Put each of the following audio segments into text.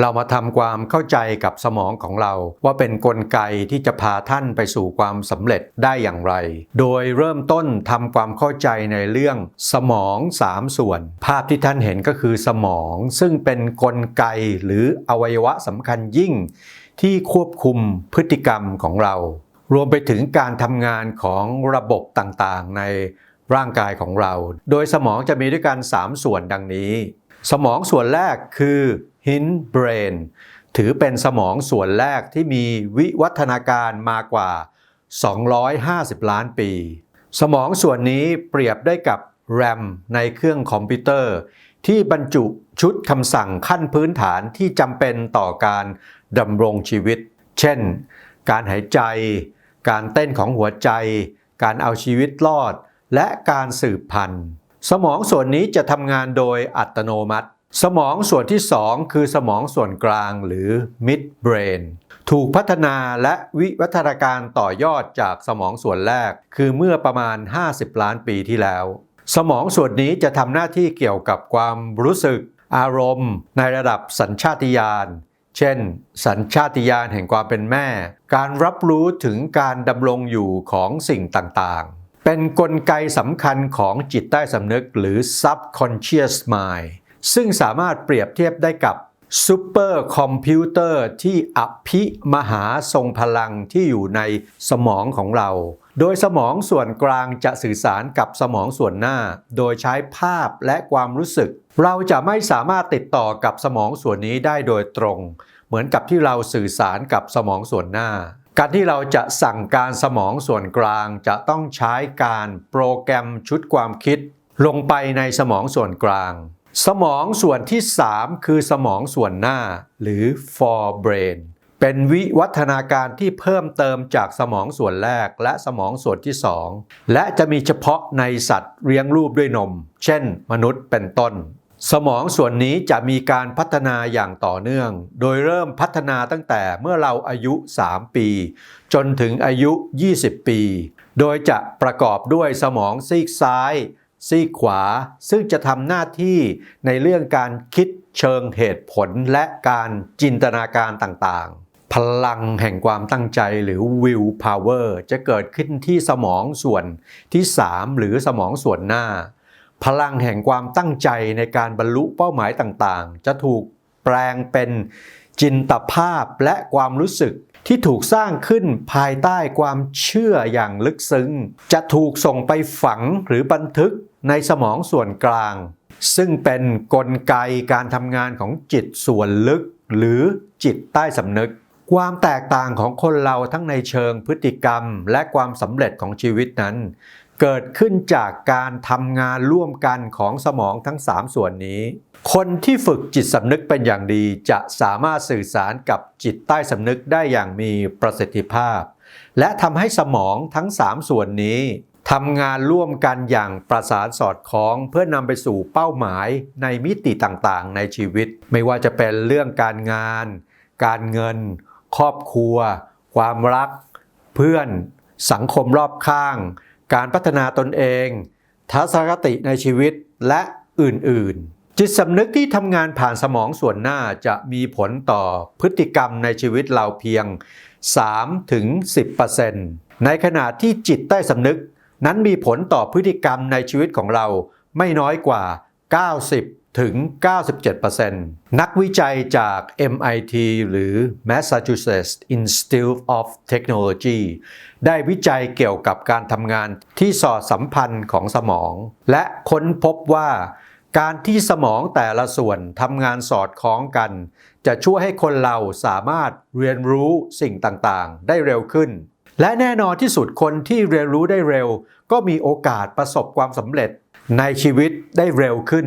เรามาทำความเข้าใจกับสมองของเรา ว่าเป็นนกลไกที่จะพาท่านไปสู่ความสำเร็จได้อย่างไร โดยเริ่มต้นทำความเข้าใจในเรื่องสมอง 3 ส่วน ภาพที่ท่านเห็นก็คือสมอง ซึ่งเป็นนกลไกหรืออวัยวะสำคัญยิ่ง ที่ควบคุมพฤติกรรมของเรา รวมไปถึงการทำงานของระบบต่างๆ ในร่างกายของเรา โดยสมองจะมีด้วยกัน 3 ส่วนดังนี้ สมองส่วนแรกคือ hindbrain ถือเป็นสมองส่วนแรกที่มีวิวัฒนาการมากว่า 250 ล้านปี สมองส่วนนี้เปรียบได้กับ RAM ในเครื่องคอมพิวเตอร์ ที่บรรจุชุดคำสั่งขั้นพื้นฐานที่จำเป็นต่อการดำรงชีวิต เช่น การหายใจ การเต้นของหัวใจ การเอาชีวิตรอด และการสืบพันธุ์ สมองส่วนนี้จะทำงานโดยอัตโนมัติ สมองส่วนที่ 2 คือสมองส่วนกลางหรือ midbrain ถูกพัฒนาและวิวัฒนาการต่อยอดจากสมองส่วนแรก คือเมื่อประมาณ 50 ล้านปีที่แล้ว สมองส่วนนี้จะทำหน้าที่เกี่ยวกับความรู้สึก อารมณ์ ในระดับสัญชาติญาณเช่น สัญชาติญาณแห่งความเป็นแม่ การรับรู้ถึงการดำรงอยู่ของสิ่งต่างๆ เป็นนกลไกสำคัญของจิตใต้สำนึกหรือ subconscious mind ซึ่งสามารถเปรียบเทียบได้กับซูเปอร์คอมพิวเตอร์ที่อภิมหาทรงพลังที่อยู่ในสมองของเรา โดยสมองส่วนกลางจะสื่อสารกับสมองส่วนหน้า โดยใช้ภาพและความรู้สึก เราจะไม่สามารถติดต่อกับสมองส่วนนี้ได้โดยตรง เหมือนกับที่เราสื่อสารกับสมองส่วนหน้า การที่เราจะสั่งการสมองส่วนกลางจะต้องใช้การโปรแกรมชุดความคิด ลงไปในสมองส่วนกลาง สมองส่วนที่ 3 คือสมองส่วนหน้าหรือ forebrain เป็นวิวัฒนาการที่เพิ่มเติมจากสมองส่วนแรกและสมองส่วนที่ 2 และจะมีเฉพาะในสัตว์เลี้ยงรูปด้วยนม เช่น มนุษย์เป็นต้น สมองส่วนนี้จะมีการพัฒนาอย่างต่อเนื่อง โดยเริ่มพัฒนาตั้งแต่เมื่อเราอายุ 3 ปี จนถึงอายุ 20 ปี โดยจะประกอบด้วยสมองซีกซ้าย ซีกขวา ซึ่งจะทำหน้าที่ในเรื่องการคิดเชิงเหตุผลและการจินตนาการต่างๆ พลังแห่งความตั้งใจหรือ will power จะเกิดขึ้นที่สมองส่วนที่ 3 หรือสมองส่วนหน้า พลังแห่งความตั้งใจในการบรรลุเป้าหมายต่างๆ จะถูกแปลงเป็นจินตภาพและความรู้สึกที่ถูกสร้างขึ้นภายใต้ความเชื่ออย่างลึกซึ้ง จะถูกส่งไปฝังหรือบันทึก ในสมองส่วนกลาง ซึ่งเป็นนกลไกการทำงานของจิตส่วนลึก หรือจิตใต้สำนึก ความแตกต่างของคนเราทั้งในเชิงพฤติกรรม และความสำเร็จของชีวิตนั้น เกิดขึ้นจากการทำงานร่วมกันของสมองทั้ง 3 ส่วนนี้ คนที่ฝึกจิตสำนึกเป็นอย่างดีจะสามารถสื่อสารกับจิตใต้สำนึกได้อย่างมีประสิทธิภาพ และทำให้สมองทั้ง 3 ส่วนนี้ ทำงานร่วมกันอย่างประสานสอดคล้องเพื่อนำไปสู่เป้าหมายในมิติต่างๆ ในชีวิต ไม่ว่าจะเป็นเรื่องการงาน การเงิน ครอบครัว ความรัก เพื่อน สังคมรอบข้าง การพัฒนาตนเอง ทัศนคติในชีวิตและอื่นๆ จิตสำนึกที่ทำงานผ่านสมองส่วนหน้าจะมีผลต่อพฤติกรรมในชีวิตเราเพียง 3-10%ในขณะที่จิตใต้สำนึก นั้นมีผลต่อพฤติกรรมในชีวิตของเราไม่น้อยกว่า 90 ถึง 97%นักวิจัยจาก MIT หรือ Massachusetts Institute of Technology ได้วิจัยเกี่ยวกับการทำงานที่สอดสัมพันธ์ของสมอง และค้นพบว่าการที่สมองแต่ละส่วนทำงานสอดคล้องกัน จะช่วยให้คนเราสามารถเรียนรู้สิ่งต่างๆ ได้เร็วขึ้น และแน่นอนที่สุดคนที่เรียนรู้ได้เร็ว ก็มีโอกาสประสบความสำเร็จในชีวิตได้เร็วขึ้น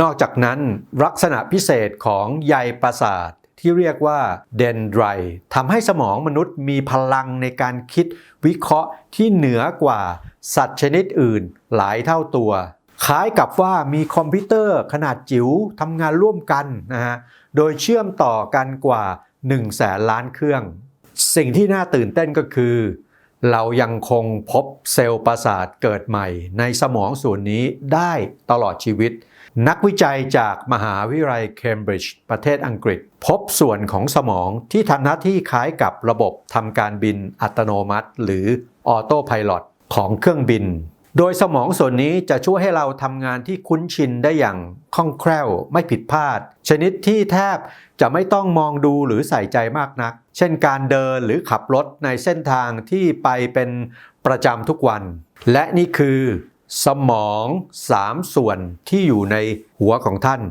นอกจากนั้นลักษณะพิเศษของใยประสาทที่เรียกว่าเดนไดรทำให้สมองมนุษย์มีพลังในการคิดวิเคราะห์ที่เหนือกว่าสัตว์ชนิดอื่นหลายเท่าตัว คล้ายกับว่ามีคอมพิวเตอร์ขนาดจิ๋วทำงานร่วมกันนะฮะ โดยเชื่อมต่อกันกว่า 1 แสนล้านเครื่อง สิ่งที่น่าตื่นเต้นก็คือ เรายังคงพบเซลล์ประสาทเกิดใหม่ ในสมองส่วนนี้ได้ตลอดชีวิต นักวิจัยจากมหาวิทยาลัยเคมบริดจ์ประเทศอังกฤษ พบส่วนของสมองที่ทำหน้าที่คล้ายกับระบบทำการบินอัตโนมัติ หรือออโต้พายโของเครื่องบิน โดยสมองส่วนนี้จะช่วยให้เราทำงานที่คุ้นชินได้อย่างคล่องแคล่ว ไม่ผิดพลาด ชนิดที่แทบจะไม่ต้องมองดูหรือใส่ใจมากนัก เช่นการเดินหรือขับรถในเส้นทางที่ไปเป็นประจำทุกวัน และนี่คือสมอง3ส่วนที่อยู่ในหัวของท่าน